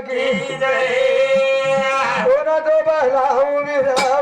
की जय होना तो बहला हूँ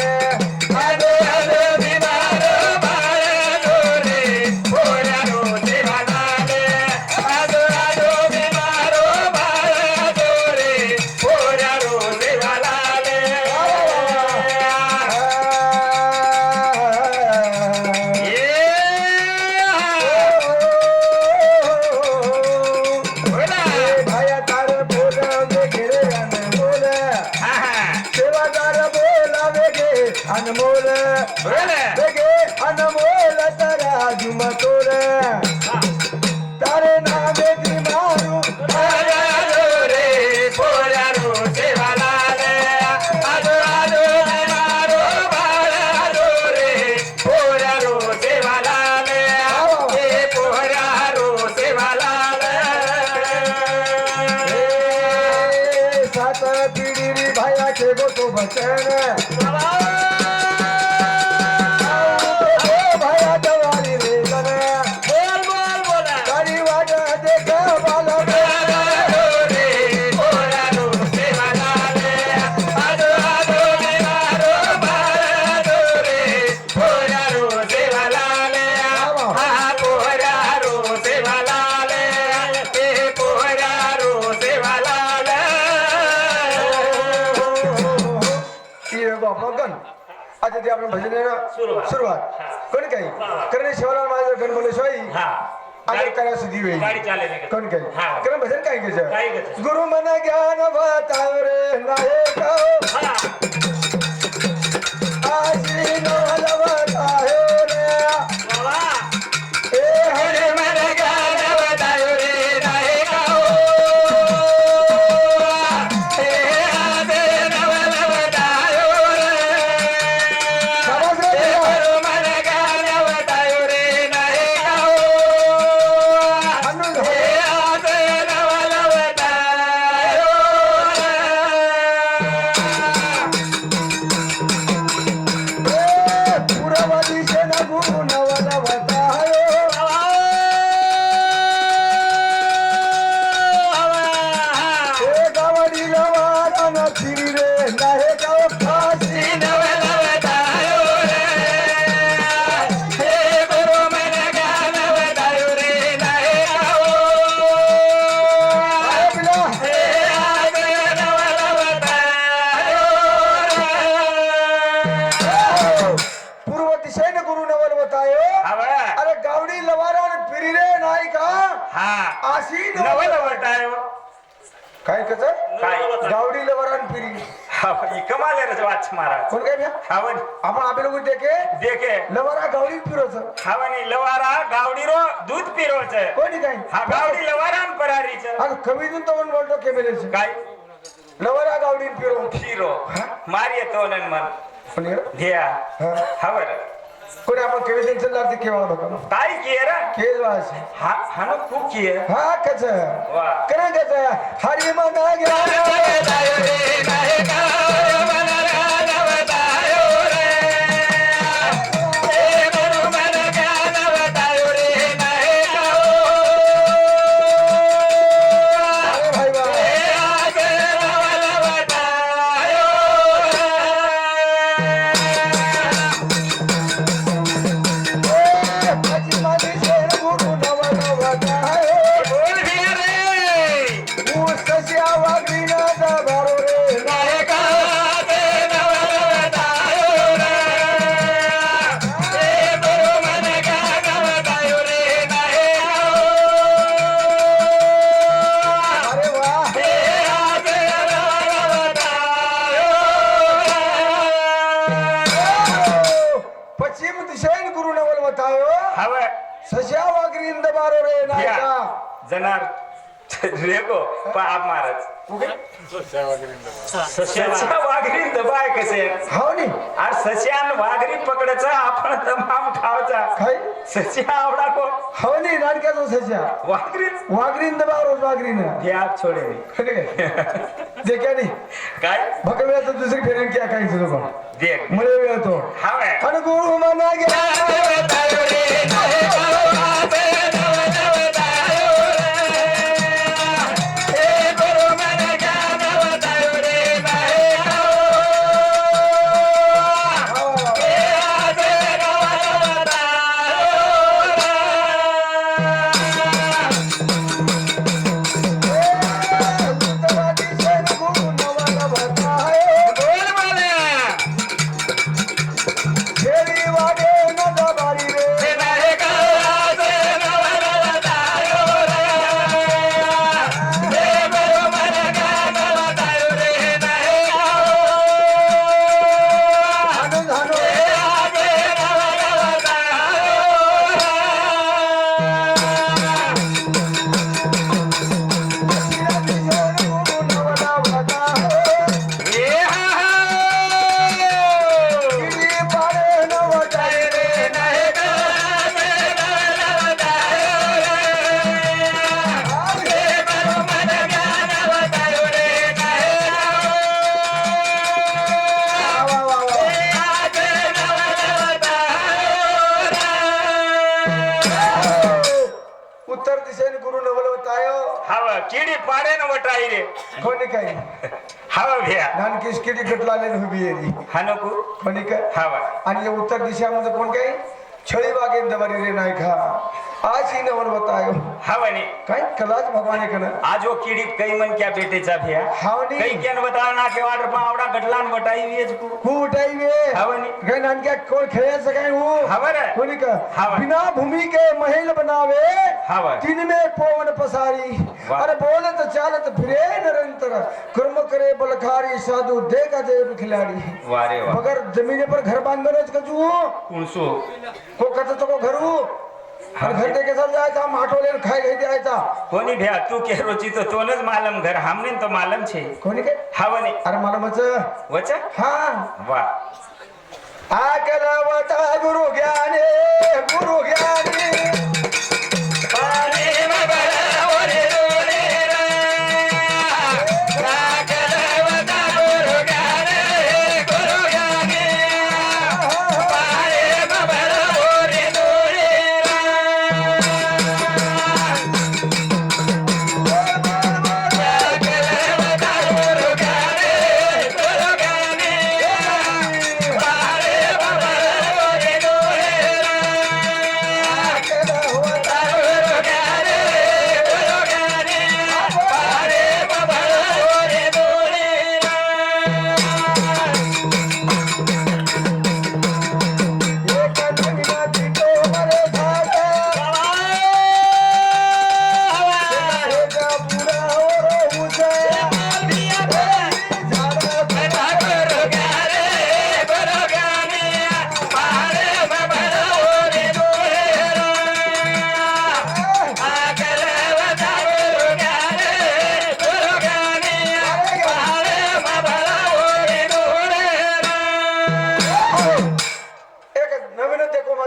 Anamore, brene, beke, anamore, la tara, juma tore. Yeah. आपण म्हणजे भजन सुरुवात. कोण काही? कारण शेवला महाराज गणबोलेशिवाय बोल शिवाई भजन काय घ्यायचं गुरु मन ज्ञान वातावरण नाही का? हा है रे वाच महाराज. कोण काय भ्या हावन आपे देखे? देखे. लवारा गवळी फिरोच हावनी लवारा गावडीरो दूध पिरोच कोणी काय? हा गावडी लवारान परारीच. अगं कमीतून तो बोलतो केमेलेच. काय? लवारा गावडी फिरो. फिरो. मारिये तोलन मन. कोणी धिया. हा. हावर कोणी आपण कवितेन चालला ते केव्हा बघा. काय किए रे? केज वास हा हानो तू किए हा कच. वा. करा कच हरी मना गया सश्या वागरी दबारो रे नायका जनार रेगो पाप मारच सस्या वाघरी दबाय कसे हाव नी আর सस्यान वाघरी पकडायचा आपण तमाम खावचा काय सस्या आवडा को हाव नी नाटकाचा सश्या वाघरी ना हे आप छोडे जे क्या नाही तर दुसरी फेरेन क्या काही देख मुळे वेळ तो हवे आणि गुरु मना गया उत्तर दिशेने गुरु नवलवतायो. हवा किडी पाडे न वटाई रे. कोणी काही हवा भ्या. नानकीस किती गटलाले उभी आहे हनुकू कोणी काय? हवा. आणि उत्तर दिशामध्ये कोण काही छळी बागेत दबारी रे नाही खा आज ही नवर बतायो. हवनी काय? कलाच भगवान कन आज वो कीड़ी कई मन क्या बेटेचा भ्या. हावनी. कई क्या न बताना ना के वाटर पा आवडा गटलान वटाई वेज को हू उठाई वे हावनी. काय नानक्या कोण खेळायचं काय हू. हवर कोणी का हावा. बिना भूमि के महल बनावे हावा. तीन में पवन पसारी. वाह. अरे बोलत चालत फिरे निरंतर. कर्म करे बलखारी साधु देगा देव खिलाड़ी. वारे वा मगर जमीने पर घर बांधणच कजू कुणसो को कच तो को घरू. घर के साथ जायचा? माठोले खाई घई द्यायचा कोणी भ्या तू के रोची तो तोनच मालम घर. हमने तो मालम छे. कोणी काय हवनी अरे मला मच वच? हा. वा. आकलवता गुरु ज्ञाने गुरु ज्ञाने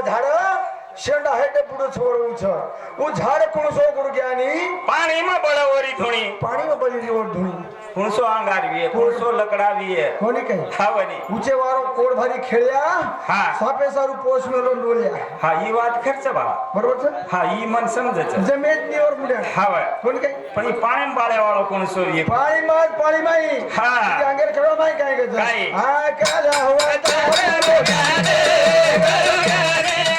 ধারা शेंड आहे ते पुढे छोड उंच. उझाड कुणसो गुडग्यानी पाणी मा बळवरी धुणी. पाणी मा बळी वर धुणी. कुणसो अंगारवी कुणसो लकडावी कोणी काय? हावनी. उचे वारो कोड भारी खेळ्या हा. सापे सारू पोष मेलो डोल्या. हा ही वाट खर्च बाबा. बरोबर छे हा ही मन समजच जमेत नी और मुड्या हाव कोणी काय? पण पाणी बाळे वाळो कुणसो ये पाणी मा पाणी माई हा अंगेर खेळो माई काय गज हा काला हवा. ता रे गाडे गाडे